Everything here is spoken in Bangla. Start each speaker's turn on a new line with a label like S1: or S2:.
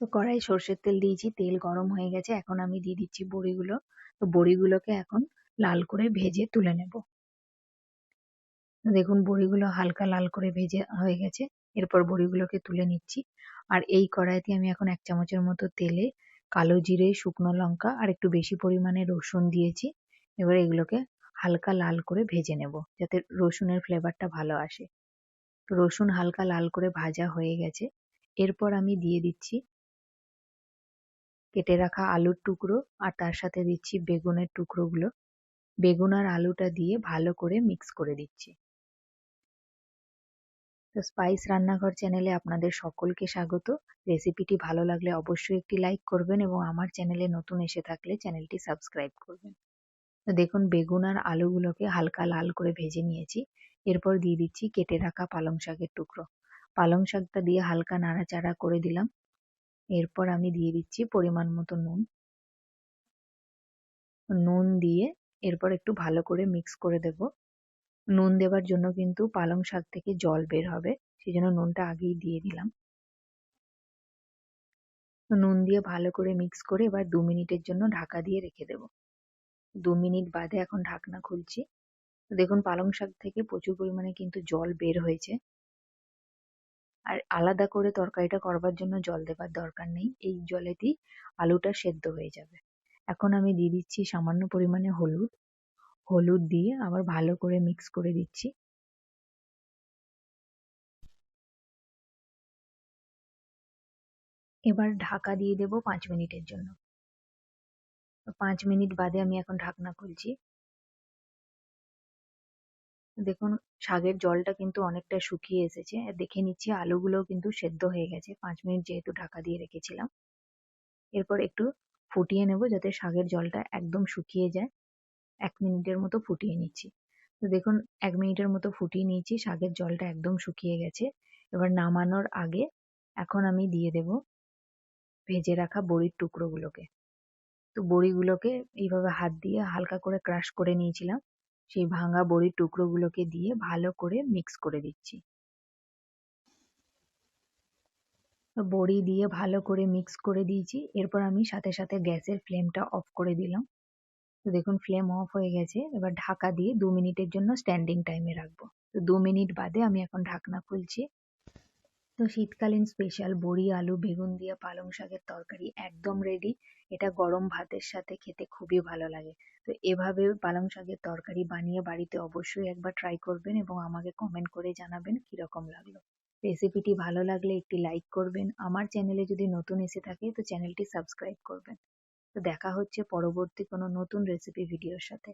S1: তো কড়াই সর্ষের তেল দিয়েছি, তেল গরম হয়ে গেছে, এখন আমি দিয়ে দিচ্ছি বড়িগুলো। তো বড়িগুলোকে এখন লাল করে ভেজে তুলে নেব। দেখুন, বড়িগুলো হালকা লাল করে ভেজে হয়ে গেছে, এরপর বড়িগুলোকে তুলে নিচ্ছি। আর এই কড়াইতে আমি এখন এক চামচের মতো তেলে কালো জিরে, শুকনো লঙ্কা আর একটু বেশি পরিমাণে রসুন দিয়েছি। এবার এগুলোকে হালকা লাল করে ভেজে নেব, যাতে রসুনের ফ্লেভারটা ভালো আসে। রসুন হালকা লাল করে ভাজা হয়ে গেছে। এরপর আমি দিয়ে দিচ্ছি কেটে রাখা আলুর টুকরো আর তার সাথে দিচ্ছি বেগুনের টুকরোগুলো। বেগুন আর আলুটা দিয়ে ভালো করে মিক্স করে দিচ্ছি। তো স্পাইস রান্নাঘর চ্যানেলে আপনাদের সকলকে স্বাগত। রেসিপিটি ভালো লাগলে অবশ্যই একটি লাইক করবেন এবং আমার চ্যানেলে নতুন এসে থাকলে চ্যানেলটি সাবস্ক্রাইব করবেন। তো দেখুন, বেগুন আর আলুগুলোকে হালকা লাল করে ভেজে নিয়েছি। এরপর দিয়ে দিচ্ছি কেটে রাখা পালং শাকের টুকরো। পালং শাকটা দিয়ে হালকা নাড়াচাড়া করে দিলাম। এরপর আমি দিয়ে দিচ্ছি পরিমাণ মতো নুন। নুন দিয়ে এরপর একটু ভালো করে মিক্স করে দেব। নুন দেওয়ার জন্য কিন্তু পালং শাক থেকে জল বের হবে সেই জন্য নুনটা আগেই দিয়ে দিলাম। নুন দিয়ে ভালো করে মিক্স করে এবার দু মিনিটের জন্য ঢাকা দিয়ে রেখে দেব। দু মিনিট বাদে এখন ঢাকনা খুলছি। দেখুন পালং শাক থেকে প্রচুর পরিমাণে কিন্তু জল বের হয়েছে। আর আলাদা করে তরকারিটা করবার জন্য জল দেবার দরকার নেই। এই জলেতেই আলুটা সেদ্ধ হয়ে যাবে। এখন আমি দিয়ে দিচ্ছি সামান্য পরিমাণে হলুদ। হলুদ দিয়ে আবার ভালো করে মিক্স করে দিচ্ছি। এবার ঢাকা দিয়ে দেব পাঁচ মিনিটের জন্য। পাঁচ মিনিট বাদে আমি এখন ঢাকনা খুলছি। দেখুন, শাকের জলটা কিন্তু অনেকটা শুকিয়ে এসেছে। দেখে নিচ্ছি আলুগুলোও কিন্তু সেদ্ধ হয়ে গেছে। পাঁচ মিনিট যেহেতু ঢাকা দিয়ে রেখেছিলাম। এরপর একটু ফুটিয়ে নেব যাতে শাকের জলটা একদম শুকিয়ে যায়। এক মিনিটের মতো ফুটিয়ে নিচ্ছি। তো দেখুন, এক মিনিটের মতো ফুটিয়ে নিয়েছি, শাকের জলটা একদম শুকিয়ে গেছে। এবার নামানোর আগে এখন আমি দিয়ে দেব ভেজে রাখা বড়ির টুকরোগুলোকে। তো বড়িগুলোকে এইভাবে হাত দিয়ে হালকা করে ক্রাশ করে নিয়েছিলাম। সেই ভাঙা বড়ির টুকরোগুলোকে দিয়ে ভালো করে মিক্স করে দিচ্ছি। বড়ি দিয়ে ভালো করে মিক্স করে দিয়েছি। এরপর আমি সাথে সাথে গ্যাসের ফ্লেমটা অফ করে দিলাম। তো দেখুন, ফ্লেম অফ হয়ে গেছে। এবার ঢাকা দিয়ে দু মিনিটের জন্য স্ট্যান্ডিং টাইমে রাখব। তো দু মিনিট বাদে আমি এখন ঢাকনা খুলছি। তো শীতকালীন স্পেশাল বড়ি, আলু, বেগুন দিয়ে পালং শাকের তরকারি একদম রেডি এটা গরম ভাতের সাথে খেতে খুবই ভালো লাগে। তো এভাবে পালং শাকের তরকারি বানিয়ে বাড়িতে অবশ্যই একবার ট্রাই করবেন এবং আমাকে কমেন্ট করে জানাবেন কীরকম লাগল। রেসিপিটি ভালো লাগলে একটি লাইক করবেন। আমার চ্যানেলে যদি নতুন এসে থাকে তো চ্যানেলটি সাবস্ক্রাইব করবেন। তো দেখা হচ্ছে পরবর্তী কোনো নতুন রেসিপি ভিডিওর সাথে।